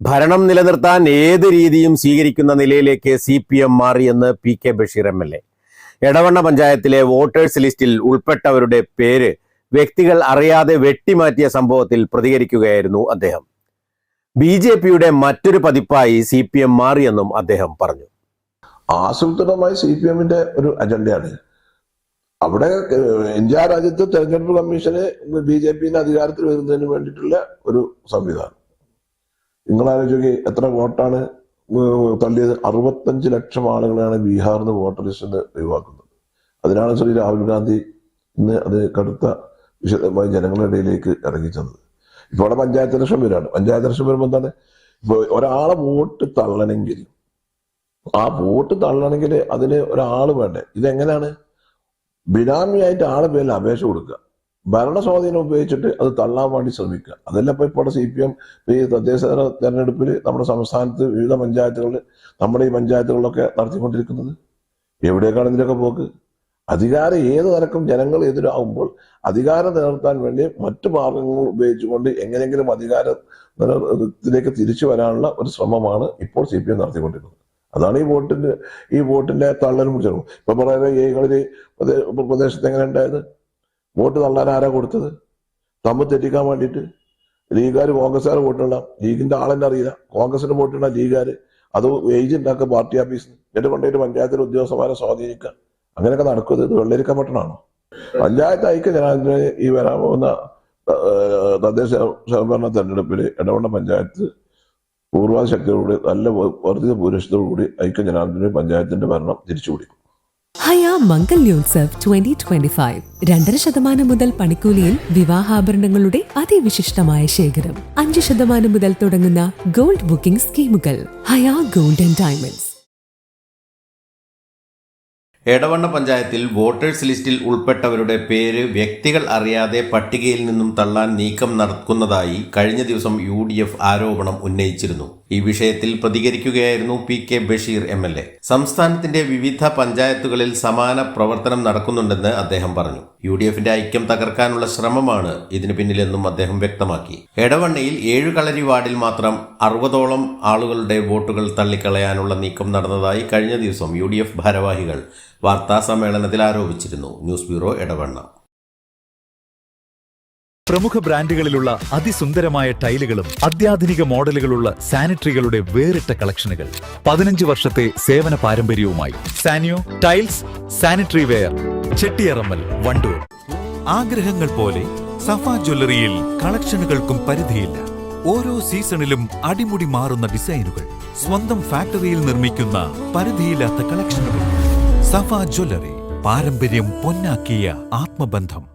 ഭരണം നിലനിർത്താൻ ഏത് രീതിയും സ്വീകരിക്കുന്ന നിലയിലേക്ക് സി പി എം മാറിയെന്ന് P K Basheer M L A Edavanna പഞ്ചായത്തിലെ വോട്ടേഴ്സ് ലിസ്റ്റിൽ ഉൾപ്പെട്ടവരുടെ പേര് വ്യക്തികൾ അറിയാതെ വെട്ടിമാറ്റിയ സംഭവത്തിൽ പ്രതികരിക്കുകയായിരുന്നു അദ്ദേഹം. ബി ജെ പിയുടെ മറ്റൊരു പതിപ്പായി സി പി എം മാറിയെന്നും അദ്ദേഹം പറഞ്ഞു. ആസൂത്രണമായി സി പി എമ്മിന്റെ ഒരു അജണ്ടയാണ്. അവിടെ ഇന്ത്യ രാജ്യത്ത് തെരഞ്ഞെടുപ്പ് കമ്മീഷന് ബി ജെ പിന്റെ അധികാരത്തിൽ വരുന്നതിന് വേണ്ടിയിട്ടുള്ള ഒരു സംവിധാനം. നിങ്ങൾ ആലോചിക്കുക എത്ര വോട്ടാണ് തള്ളിയത്? അറുപത്തഞ്ച് ലക്ഷം ആളുകളെയാണ് ബീഹാറിൽ നിന്ന് വോട്ടർ ലിസ്റ്റിൽ നിന്ന് ഒഴിവാക്കുന്നത്. അതിനാണ് ശ്രീ രാഹുൽ ഗാന്ധി ഇന്ന് അത് കടുത്ത വിശദമായി ജനങ്ങളുടെ ഇടയിലേക്ക് ഇറങ്ങിച്ചത് ഇപ്പോൾ അവിടെ പഞ്ചായത്ത് ഇലക്ഷൻ വരാണ് പഞ്ചായത്ത് ഇലക്ഷൻ വരുമ്പോൾ എന്താണ്? ഇപ്പോൾ ഒരാളെ വോട്ട് തള്ളണമെങ്കിൽ ആ വോട്ട് തള്ളണമെങ്കിൽ അതിന് ഒരാൾ വേണ്ടേ? ഇതെങ്ങനെയാണ്? ബിനാമിയായിട്ട് ആളെ പേരിൽ അപേക്ഷ കൊടുക്കുക. ഭരണ സ്വാധീനം ഉപയോഗിച്ചിട്ട് അത് തള്ളാൻ വേണ്ടി ശ്രമിക്കുക. അതല്ല ഇപ്പൊ ഇപ്പോൾ സി പി എം ഈ തദ്ദേശ തെരഞ്ഞെടുപ്പിൽ നമ്മുടെ സംസ്ഥാനത്ത് വിവിധ പഞ്ചായത്തുകളിൽ നമ്മുടെ ഈ പഞ്ചായത്തുകളിലൊക്കെ നടത്തിക്കൊണ്ടിരിക്കുന്നത്. എവിടേക്കാണ് ഇതിലൊക്കെ പോക്ക്? അധികാരം ഏത് തരക്കും ജനങ്ങൾ എതിരാകുമ്പോൾ അധികാരം നിലനിർത്താൻ വേണ്ടി മറ്റു മാർഗങ്ങൾ ഉപയോഗിച്ചുകൊണ്ട് എങ്ങനെയെങ്കിലും അധികാരം നിലത്തിലേക്ക് തിരിച്ചു വരാനുള്ള ഒരു ശ്രമമാണ് ഇപ്പോൾ സി പി എം നടത്തിക്കൊണ്ടിരിക്കുന്നത്. അതാണ് ഈ വോട്ടിന്റെ ഈ വോട്ടിന്റെ തള്ളലും പിടിച്ചത് ഇപ്പൊ പറയുന്നത് ഏകളിൽ പ്രദേശത്ത് എങ്ങനെ ഉണ്ടായത് വോട്ട് തള്ളാൻ ആരാ കൊടുത്തത്? തമ്മിൽ തെറ്റിക്കാൻ വേണ്ടിയിട്ട് ലീഗുകാർ കോൺഗ്രസ്സുകാർ വോട്ടുള്ള ലീഗിന്റെ ആളെന്നെ അറിയില്ല. കോൺഗ്രസിന്റെ വോട്ടുള്ള ലീഗുകാർ അത് ഏജന്റ് ആക്കുക പാർട്ടി ഓഫീസിൽ എന്നിട്ട് കൊണ്ടുപോയിട്ട് പഞ്ചായത്തിലെ ഉദ്യോഗസ്ഥന്മാരെ സ്വാധീനിക്കുക. അങ്ങനെയൊക്കെ നടക്കുന്നത് ഇത് വെള്ളരിക്കാൻ പഞ്ചായത്ത് ഐക്യ ജനാധിപത്യ ഈ വരാൻ പോകുന്ന തദ്ദേശ സ്വയംഭരണ തെരഞ്ഞെടുപ്പിൽ ഇടവണ്ണ പഞ്ചായത്ത് പൂർവാധിശക്തിയോടുകൂടി നല്ല വർദ്ധിത പൂരക്ഷത്തോടുകൂടി ഐക്യ ജനാധിപത്യ പഞ്ചായത്തിന്റെ ഭരണം തിരിച്ചുപിടിക്കും. ഹയ മംഗല്യോത്സവ് ട്വന്റി ട്വന്റി ഫൈവ് രണ്ടര ശതമാനം മുതൽ പണിക്കൂലിയിൽ വിവാഹാഭരണങ്ങളുടെ അതിവിശിഷ്ടമായ ശേഖരം. അഞ്ച് ശതമാനം മുതൽ തുടങ്ങുന്ന ഗോൾഡ് ബുക്കിംഗ് സ്കീമുകൾ. ഹയാ ഗോൾഡ് ആൻഡ് ഡയമണ്ട്സ്. എടവണ്ണ പഞ്ചായത്തിൽ വോട്ടേഴ്സ് ലിസ്റ്റിൽ ഉൾപ്പെട്ടവരുടെ പേര് വ്യക്തികൾ അറിയാതെ പട്ടികയിൽ നിന്നും തള്ളാൻ നീക്കം നടക്കുന്നതായി കഴിഞ്ഞ ദിവസം യു ആരോപണം ഉന്നയിച്ചിരുന്നു. ഈ വിഷയത്തിൽ പ്രതികരിക്കുകയായിരുന്നു P K Basheer M L A. സംസ്ഥാനത്തിന്റെ വിവിധ പഞ്ചായത്തുകളിൽ സമാന പ്രവർത്തനം നടക്കുന്നുണ്ടെന്ന് അദ്ദേഹം പറഞ്ഞു. യു ഡി എഫിന്റെ ഐക്യം തകർക്കാനുള്ള ശ്രമമാണ് ഇതിന് പിന്നിലെന്നും അദ്ദേഹം വ്യക്തമാക്കി. എടവണ്ണയിൽ ഏഴ് കളരി വാർഡിൽ മാത്രം അറുപതോളം ആളുകളുടെ വോട്ടുകൾ തള്ളിക്കളയാനുള്ള നീക്കം നടന്നതായി കഴിഞ്ഞ ദിവസം യു ഭാരവാഹികൾ വാർത്താ സമ്മേളനത്തിൽ ആരോപിച്ചിരുന്നു. News bureau Edavanna. പ്രമുഖ ബ്രാൻഡുകളിലുള്ള അതിസുന്ദരമായ ടൈലുകളും അത്യാധുനിക മോഡലുകളുള്ള സാനിറ്ററികളുടെ വേറിട്ട കളക്ഷനുകൾ. പതിനഞ്ച് വർഷത്തെ സേവന പാരമ്പര്യവുമായി Saniyo tiles sanitary ware Chettiyarammal Wandoor. ആഗ്രഹങ്ങൾ പോലെ സഫ ജ്വല്ലറിയിൽ കളക്ഷനുകൾക്കും പരിധിയില്ല. ഓരോ സീസണിലും അടിമുടി മാറുന്ന ഡിസൈനുകൾ സ്വന്തം ഫാക്ടറിയിൽ നിർമ്മിക്കുന്ന പരിധിയില്ലാത്ത കളക്ഷനുകൾ. സഫ ജ്വല്ലറി പാരമ്പര്യം പൊന്നാക്കിയ ആത്മബന്ധം.